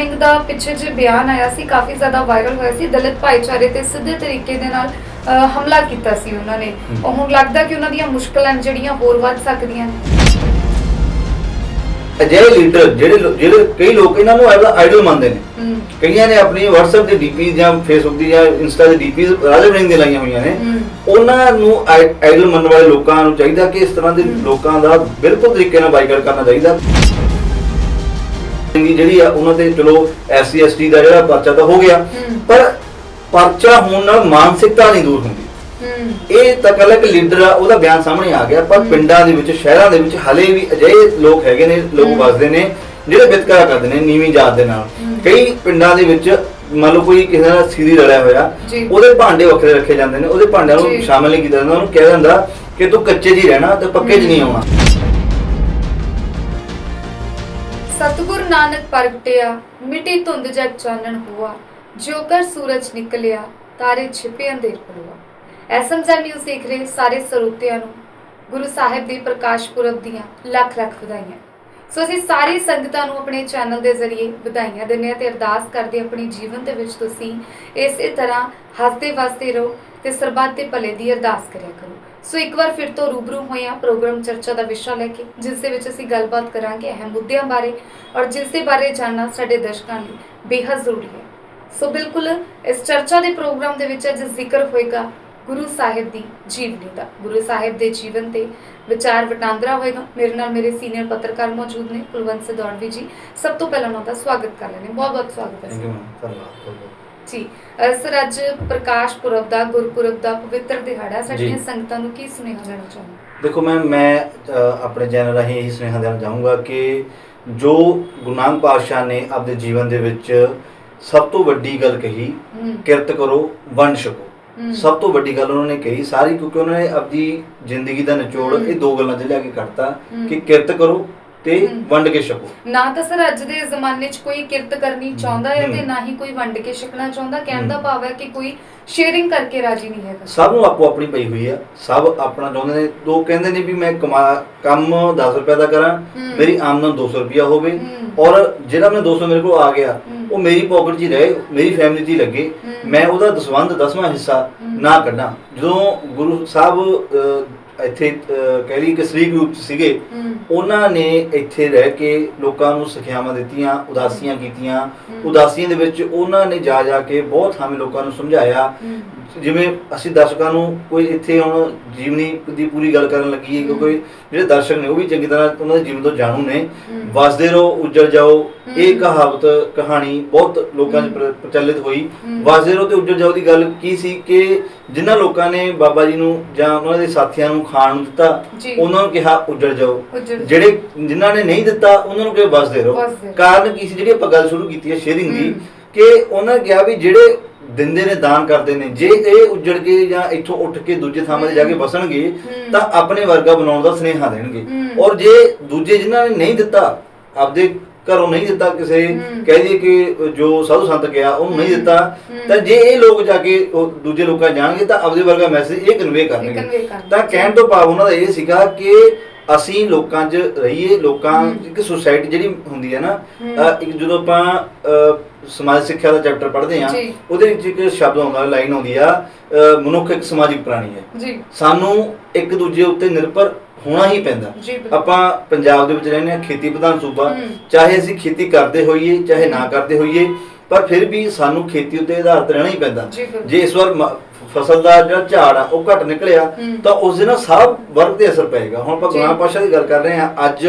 Morning ਦਾ ਪਿੱਛੇ ਜੇ ਬਿਆਨ ਆਇਆ ਸੀ ਕਾਫੀ ਜ਼ਿਆਦਾ ਵਾਇਰਲ ਹੋਇਆ ਸੀ ਦਲਿਤ ਭਾਈਚਾਰੇ ਤੇ ਸਿੱਧੇ ਤਰੀਕੇ ਦੇ ਨਾਲ ਅ, ਹਮਲਾ ਕੀਤਾ ਸੀ ਉਹਨਾਂ ਨੇ। ਉਹ ਹੁਣ ਲੱਗਦਾ ਕਿ ਉਹਨਾਂ ਦੀਆਂ ਮੁਸ਼ਕਲਾਂ ਜਿਹੜੀਆਂ ਹੋਰ ਵੱਧ ਸਕਦੀਆਂ ਨੇ। ਅਜਿਹੇ ਲੀਡਰ ਜਿਹੜੇ ਲੋ- ਜਿਹੜੇ ਕਈ ਲੋਕ ਇਹਨਾਂ ਨੂੰ ਆਈਡਲ ਮੰਨਦੇ ਨੇ। ਹਮ, ਕਈਆਂ ਨੇ ਆਪਣੀ WhatsApp ਦੀ ਡੀਪੀ ਜਾਂ Facebook ਦੀ ਜਾਂ Insta ਦੀ ਡੀਪੀ ਰਾਜਾ ਵੜਿੰਗ ਦੇ ਲਾਈਆਂ ਹੋਈਆਂ ਨੇ। ਹਮ, ਉਹਨਾਂ ਨੂੰ ਆਈਡਲ ਮੰਨਣ ਵਾਲੇ ਲੋਕਾਂ ਨੂੰ ਚਾਹੀਦਾ ਕਿ ਇਸ ਤਰ੍ਹਾਂ ਦੇ। ਲੋਕਾਂ ਦਾ ਬਿਲਕੁਲ ਤਰੀਕੇ ਨਾਲ ਬਾਈਕਾਟ ਕਰਨਾ ਚਾਹੀਦਾ। ਚੰਗੀ ਜਿਹੜੀ ਆ ਉਹਨਾਂ ਤੇ ਚਲੋ ਐਸਸੀ ਐਸਟੀ ਦਾ ਜਿਹੜਾ ਪਰਚਾ ਤਾਂ ਹੋ ਗਿਆ। ਪਰ ਪਰਚਾ ਹੋਣ ਨਾਲ ਮਾਨਸਿਕਤਾ ਨਹੀਂ ਦੂਰ ਹੁੰਦੀ ਇਹ ਤਾਂ ਕੱਲ ਇੱਕ ਲੀਡਰ ਆ ਉਹਦਾ ਬਿਆਨ ਸਾਹਮਣੇ ਆ ਗਿਆ ਪਰ। ਪਿੰਡਾਂ ਦੇ ਵਿੱਚ ਸ਼ਹਿਰਾਂ ਦੇ ਵਿੱਚ ਹਲੇ ਵੀ ਅਜਿਹੇ ਲੋਕ ਹੈਗੇ ਨੇ ਲੋਕ। ਵਸਦੇ ਨੇ ਜਿਹੜੇ ਵਿਤਕਰਾ ਕਰਦੇ ਨੇ ਨੀਵੀਂ ਜਾਤ ਦੇ ਨਾਲ। ਕਈ ਪਿੰਡਾਂ ਦੇ ਵਿੱਚ ਮੰਨ ਲਓ ਕੋਈ ਕਿਸੇ ਦਾ ਸਿਰੀ ਰਲਿਆ ਹੋਇਆ। ਉਹਦੇ ਭਾਂਡੇ ਵੱਖਰੇ ਰੱਖੇ ਜਾਂਦੇ ਨੇ ਉਹਦੇ ਭਾਂਡਿਆਂ। ਨੂੰ ਸ਼ਾਮਲ ਨਹੀਂ ਕੀਤਾ ਜਾਂਦਾ ਉਹਨੂੰ ਕਿਹਾ ਜਾਂਦਾ ਕਿ ਤੂੰ ਕੱਚੇ 'ਚ ਹੀ ਰਹਿਣਾ ਤੇ ਪੱਕੇ 'ਚ ਨਹੀਂ। ਆਉਣਾ ਸਤਿਗੁਰ ਨਾਨਕ ਪ੍ਰਗਟਿਆ ਮਿੱਟੀ ਧੁੰਦ ਜਗ ਚਾਨਣ ਹੁਆ, ਜਿਉ ਸੂਰਜ ਨਿਕਲਿਆ, ਤਾਰੇ ਛਿਪੇ ਅੰਧੇਰ ਪੜਵਾ ਐਸਐਮਜ਼ੈਡ ਨਿਊਜ਼ ਦੇਖ ਰਹੇ ਸਾਰੇ ਸਰੋਤਿਆਂ ਨੂੰ, ਗੁਰੂ ਸਾਹਿਬ ਦੇ ਪ੍ਰਕਾਸ਼ ਪੁਰਬ ਦੀਆਂ ਲੱਖ ਲੱਖ ਵਧਾਈਆਂ। ਸੋ ਅਸੀਂ ਸਾਰੀ ਸੰਗਤਾਂ ਨੂੰ ਆਪਣੇ ਚੈਨਲ ਦੇ ਜ਼ਰੀਏ ਵਧਾਈਆਂ ਦਿੰਦੇ ਹਾਂ ਤੇ ਅਰਦਾਸ ਕਰਦੇ ਆਪਣੇ ਜੀਵਨ ਦੇ ਵਿੱਚ ਤੁਸੀਂ ਇਸੇ ਤਰ੍ਹਾਂ ਹੱਸਦੇ ਵਸਦੇ ਰਹੋ ਤੇ ਸਰਬੱਤ ਦੇ ਭਲੇ ਦੀ ਅਰਦਾਸ ਕਰਿਆ ਕਰੋ। ਸੋ ਇੱਕ ਵਾਰ ਫਿਰ ਤੋਂ ਰੂਬਰੂ ਹੋਏ ਹਾਂ ਪ੍ਰੋਗਰਾਮ ਚਰਚਾ ਦਾ ਵਿਸ਼ਾ ਲੈ ਕੇ ਜਿਸ ਦੇ ਵਿੱਚ ਅਸੀਂ ਗੱਲਬਾਤ ਕਰਾਂਗੇ ਅਹਿਮ ਮੁੱਦਿਆਂ ਬਾਰੇ ਔਰ ਜਿਸ ਦੇ ਬਾਰੇ ਜਾਣਨਾ ਸਾਡੇ ਦਰਸ਼ਕਾਂ ਲਈ ਬੇहद ਜ਼ਰੂਰੀ ਹੈ। ਸੋ ਬਿਲਕੁਲ ਇਸ ਚਰਚਾ ਦੇ ਪ੍ਰੋਗਰਾਮ ਦੇ ਵਿੱਚ ਅੱਜ ਜ਼ਿਕਰ ਹੋਏਗਾ ਗੁਰੂ ਸਾਹਿਬ ਦੀ ਜੀਵਨੀ ਦਾ। ਗੁਰੂ ਸਾਹਿਬ ਦੇ ਜੀਵਨ ਤੇ ਵਿਚਾਰ ਵਟਾਂਦਰਾ ਹੋਏਗਾ। ਮੇਰੇ ਨਾਲ ਮੇਰੇ ਸੀਨੀਅਰ ਪੱਤਰਕਾਰ ਮੌਜੂਦ ਨੇ ਕੁਲਵੰਤ ਸਿਧੌੜਵੀ ਜੀ। ਸਭ ਤੋਂ ਪਹਿਲਾਂ ਉਹਨਾਂ ਦਾ ਸਵਾਗਤ ਕਰ ਲੈਣੇ ਬਹੁਤ ਬਹੁਤ ਸਵਾਗਤ ਹੈ। ਯੂ ਧੰਨਵਾਦ। ਜੀ ਸਰ ਅੱਜ ਪ੍ਰਕਾਸ਼ ਪੁਰਬ ਦਾ ਗੁਰਪੁਰਬ ਦਾ ਪਵਿੱਤਰ ਦਿਹਾੜਾ ਸਾਡੀਆਂ। ਸੰਗਤਾਂ ਨੂੰ ਕੀ ਸੁਨੇਹਾ ਦੇਣਾ ਚਾਹੁੰਦੇ ਦੇਖੋ ਮੈਂ ਮੈਂ ਆਪਣੇ ਚੈਨਲ ਰਾਹੀਂ ਇਹੀ ਸੁਨੇਹਾ ਦੇਣਾ ਚਾਹੂੰਗਾ ਕਿ ਜੋ ਗੁਰੂ ਨਾਨਕ ਪਾਤਸ਼ਾਹ ਨੇ ਆਪਣੇ ਜੀਵਨ ਦੇ ਵਿੱਚ ਸਭ ਤੋਂ ਵੱਡੀ ਗੱਲ ਕਹੀ ਕਿਰਤ ਕਰੋ ਵੰਡ ਛਕੋ। ਸਭ ਤੋਂ ਵੱਡੀ ਗੱਲ ਉਹਨਾਂ ਨੇ ਕਹੀ ਸਾਰੀ ਕਿਉਂਕਿ ਉਹਨਾਂ ਨੇ ਆਪਣੀ ਜ਼ਿੰਦਗੀ ਦਾ ਨਿਚੋੜ। ਇਹ ਦੋ ਗੱਲਾਂ 'ਚ ਲਿਆ ਕੇ ਕੱਢਤਾ ਹਮ। ਕਿ ਕਿਰਤ ਕਰੋ ਤੇ। ਵੰਡ ਕੇ ਛਕੋ ਨਾ ਤਾਂ ਸਰ ਅੱਜ ਦੇ ਜ਼ਮਾਨੇ 'ਚ ਕੋਈ ਕਿਰਤ ਕਰਨੀ ਚਾਹੁੰਦਾ ਹੈ ਤੇ। ਨਾ ਹੀ ਕੋਈ ਵੰਡ ਕੇ ਛਕਣਾ ਚਾਹੁੰਦਾ ਕਹਿਣ ਦਾ। ਭਾਵ ਹੈ ਕਿ ਕੋਈ ਸ਼ੇਅਰਿੰਗ ਕਰਕੇ ਰਾਜੀ ਨਹੀਂ ਹੈਗਾ ਸਭ ਨੂੰ ਆਪੋ ਆਪਣੀ ਪਈ ਹੋਈ ਆ ਸਭ ਆਪਣਾ ਚਾਹੁੰਦੇ ਨੇ ਲੋਕ ਕਹਿੰਦੇ ਨੇ ਵੀ ਮੈਂ ਕਮਾ ਕੰਮ 10 ਰੁਪਏ ਦਾ ਕਰਾਂ। ਮੇਰੀ ਆਮਦਨ 200 ਰੁਪਿਆ ਹੋਵੇ। ਔਰ ਜਿਹੜਾ ਮੈਂ 200 ਮੇਰੇ ਕੋਲ ਆ ਗਿਆ। ਉਹ ਮੇਰੀ ਪਾਕਟ 'ਚ ਹੀ ਰਹੇ ਮੇਰੀ ਫੈਮਿਲੀ 'ਚ ਹੀ ਲੱਗੇ। ਮੈਂ ਉਹਦਾ ਦਸਵੰਧ ਦਸਵਾਂ ਹਿੱਸਾ। ਨਾ ਕੱਢਾਂ ਜਦੋਂ ਗੁਰੂ ਸਾਹਿਬ ਇੱਥੇ ਕਹਿ ਲਈ ਕਿ ਸ੍ਰੀ ਗਰੁੱਪ ਸੀਗੇ। ਉਹਨਾਂ ਨੇ ਇੱਥੇ ਰਹਿ ਕੇ ਲੋਕਾਂ ਨੂੰ ਸਿੱਖਿਆਵਾਂ ਦਿੱਤੀਆਂ ਉਦਾਸੀਆਂ ਕੀਤੀਆਂ। ਹਮ। ਉਦਾਸੀਆਂ ਦੇ ਵਿੱਚ ਉਹਨਾਂ ਨੇ ਜਾ ਜਾ ਕੇ ਬਹੁਤ ਥਾਵੇਂ ਲੋਕਾਂ ਨੂੰ ਸਮਝਾਇਆ। ਜਿਵੇਂ ਅਸੀਂ ਦਰਸ਼ਕਾਂ ਨੂੰ ਕੋਈ ਇੱਥੇ ਹੁਣ ਜੀਵਨੀ ਦੀ ਪੂਰੀ ਗੱਲ ਕਰਨ ਲੱਗੀ ਹੈ। ਕਿਉਂਕਿ ਜਿਹੜੇ ਦਰਸ਼ਕ ਨੇ ਉਹ ਵੀ ਚੰਗੀ ਤਰ੍ਹਾਂ ਉਹਨਾਂ ਦੇ ਜੀਵਨ ਤੋਂ ਜਾਣੂ ਨੇ। ਹਮ। ਵਸਦੇ ਰਹੋ ਉੱਜੜ ਜਾਓ। ਇਹ ਹਮ। ਕਹਾਵਤ ਕਹਾਣੀ ਬਹੁਤ ਲੋਕਾਂ 'ਚ ਪ੍ਰ- ਪ੍ਰਚਲਿਤ ਹੋਈ। ਹਮ। ਵਸਦੇ ਰਹੋ ਤੇ ਉੱਜੜ ਜਾਓ ਦੀ ਗੱਲ ਕੀ ਸੀ ਕਿ ਜਿਨ੍ਹਾਂ ਲੋਕਾਂ ਨੇ ਬਾਬਾ ਜੀ ਨੂੰ ਜਾਂ ਉਹਨਾਂ ਦੇ ਸਾਥੀਆਂ ਨੂੰ ਖਾਣ ਨੂੰ ਦਿੱਤਾ ਜੀ। ਉਹਨਾਂ ਨੂੰ ਕਿਹਾ ਉੱਜੜ ਜਾਓ ਉੱਜੜ ਜਾਓ। ਜਿਹੜੇ ਜਿਨ੍ਹਾਂ ਨੇ ਨਹੀਂ ਦਿੱਤਾ ਉਹਨਾਂ ਨੂੰ ਕਿਹਾ ਵਸਦੇ ਰਹੋ ਵਸਦੇ ਰਹੋ। ਕਾਰਨ ਕੀ ਸੀ ਜਿਹੜੀ ਆਪਾਂ ਗੱਲ ਸ਼ੁਰੂ ਕੀਤੀ ਹੈ ਸ਼ੇਅਰਿੰਗ ਦੀ ਹਮ। ਕਿ ਉਹਨਾਂ ਨੇ ਕਿਹਾ ਵੀ ਜਿਹੜੇ ਦਿੰਦੇ ਨੇ ਦਾਨ ਕਰਦੇ ਨੇ ਜੇ ਇਹ ਉੱਜੜ ਕੇ ਜਾਂ ਇੱਥੋਂ ਉੱਠ ਕੇ ਦੂਜੇ ਥਾਵਾਂ ਤੇ ਜਾ ਕੇ। ਵਸਣਗੇ ਹਮ। ਤਾਂ ਆਪਣੇ ਵਰਗਾ ਬਣਾਉਣ ਦਾ ਸੁਨੇਹਾ ਦੇਣਗੇ ਹਮ। ਔਰ ਜੇ ਦੂਜੇ ਜਿਨ੍ਹਾਂ ਨੇ ਨਹੀਂ ਦਿੱਤਾ ਆਪਦੇ ਘਰੋਂ ਨਹੀਂ ਦਿੱਤਾ ਕਿਸੇ। ਕਹਿ ਦਈਏ ਕਿ ਜੋ ਸਾਧੂ ਸੰਤ ਗਿਆ ਉਹਨੂੰ ਨਹੀਂ। ਦਿੱਤਾ। ਤਾਂ ਜੇ ਇਹ ਲੋਕ ਜਾ ਕੇ ਉਹ ਦੂਜੇ ਲੋਕਾਂ ਜਾਣਗੇ ਤਾਂ ਆਪਦੇ ਵਰਗਾ ਮੈਸੇਜ ਇਹ ਕਨਵੇ ਕਰਨਗੇ। ਤਾਂ ਕਹਿਣ ਤੋਂ ਭਾਵ ਉਹਨਾਂ ਦਾ ਇਹ ਸੀਗਾ ਕਿ ਅਸੀਂ ਲੋਕਾਂ 'ਚ ਰਹੀਏ ਲੋਕਾਂ। ਇੱਕ ਸੁਸਾਇਟੀ ਜਿਹੜੀ ਹੁੰਦੀ ਹੈ ਨਾ ਇੱਕ ਜਦੋਂ ਆਪਾਂ ਸਮਾਜ ਸਿੱਖਿਆ ਦਾ ਚੈਪਟਰ ਪੜ੍ਹਦੇ ਜੀ। ਉਹਦੇ ਵਿੱਚ ਇੱਕ ਸ਼ਬਦ ਆਉਂਦਾ ਲਾਈਨ ਆਉਂਦੀ ਆ ਮਨੁੱਖ ਇੱਕ ਸਮਾਜਿਕ ਪ੍ਰਾਣੀ ਹੈ ਜੀ ਸਾਨੂੰ ਇੱਕ ਦੂਜੇ ਉੱਤੇ ਨਿਰਭਰ ਹੋਣਾ ਹੀ ਪੈਂਦਾ ਜੀ ਬਿਲਕੁਲ। ਆਪਾਂ ਪੰਜਾਬ ਦੇ ਵਿੱਚ ਰਹਿੰਦੇ ਹਾਂ ਖੇਤੀ ਪ੍ਰਧਾਨ ਸੂਬਾ। ਚਾਹੇ ਅਸੀਂ ਖੇਤੀ ਕਰਦੇ ਹੋਈਏ ਚਾਹੇ ਨਾ ਕਰਦੇ ਹੋਈਏ ਪਰ ਫਿਰ ਵੀ ਸਾਨੂੰ ਖੇਤੀ ਉੱਤੇ ਆਧਾਰਿਤ ਰਹਿਣਾ ਹੀ ਪੈਂਦਾ ਜੀ ਬਿਲਕੁਲ। ਜੇ ਇਸ ਵਾਰ ਮ- ਫਸਲ ਦਾ ਜਿਹੜਾ ਝਾੜ ਆ ਉਹ ਘਟ ਨਿਕਲਿਆ। ਤਾਂ ਉਸ ਦੇ ਨਾਲ ਸਭ ਵਰਗ ਤੇ ਅਸਰ ਪਏਗਾ ਹੁਣ ਆਪਾਂ ਜੀ। ਗੁਰਾਂ ਪਾਸ਼ਾ ਦੀ ਗੱਲ ਕਰ ਰਹੇ ਹਾਂ ਅੱਜ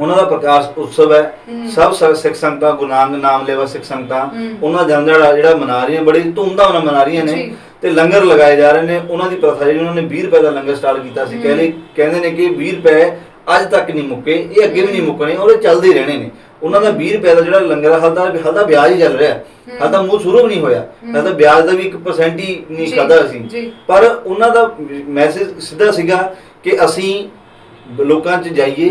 ਉਹਨਾਂ ਦਾ ਪ੍ਰਕਾਸ਼ ਉਤਸਵ ਹੈ। ਸਭ ਸ- ਸਿੱਖ ਸੰਗਤਾਂ ਗੁਰੂ ਨਾਨਕ ਨਾਮ ਲੈਵਾ ਸਿੱਖ ਸੰਗਤਾਂ ਹਮ। ਉਹਨਾਂ ਦਾ ਜਨਮ ਦਿਹਾੜਾ ਜਿਹੜਾ ਮਨਾ ਰਹੀਆਂ ਬੜੀ ਧੂਮਧਾਮ ਨਾਲ ਮਨਾ ਰਹੀਆਂ ਨੇ ਜੀ। ਤੇ ਲੰਗਰ ਲਗਾਏ ਜਾ ਰਹੇ ਨੇ ਉਹਨਾਂ ਦੀ ਪ੍ਰਥਾ ਜਿਹੜੀ ਉਹਨਾਂ ਨੇ 20 ਰੁਪਏ ਦਾ ਲੰਗਰ ਸਟਾਰਟ ਕੀਤਾ ਸੀ। ਕਹਿੰਦੇ ਕਹਿੰਦੇ ਨੇ ਕਿ 20 ਰੁਪਏ ਅੱਜ ਤੱਕ ਨਹੀਂ ਮੁੱਕੇ ਇਹ ਅੱਗੇ ਵੀ ਨਹੀਂ ਮੁੱਕਣੇ ਔਰ ਇਹ ਚੱਲਦੇ ਹੀ ਰਹਿਣੇ ਨੇ ਉਹਨਾਂ ਦਾ 20 ਰੁਪਏ ਦਾ ਜਿਹੜਾ ਲੰਗਰ ਆ, ਹਾਲ ਦਾ ਹਾਲ ਦਾ ਵਿਆਜ ਹੀ ਚੱਲ ਰਿਹਾ। ਹਾਲ ਤਾਂ ਮੂੰਹ ਸ਼ੁਰੂ ਵੀ ਨਹੀਂ ਹੋਇਆ। ਹਾਲ ਤਾਂ ਵਿਆਜ ਦਾ ਵੀ 1% ਹੀ ਨਹੀਂ ਖਾਦਾ ਸੀ। ਪਰ ਉਹਨਾਂ ਦਾ ਮੈਸੇਜ ਸਿੱਧਾ ਸੀਗਾ ਕਿ ਅਸੀਂ ਲੋਕਾਂ 'ਚ ਜਾਈਏ।